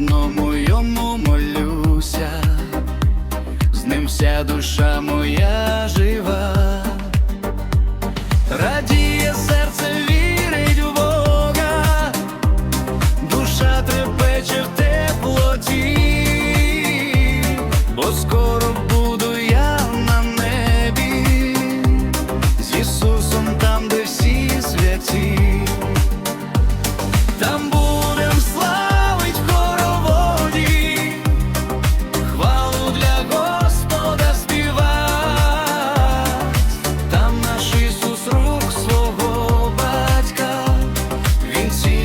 одному йому. see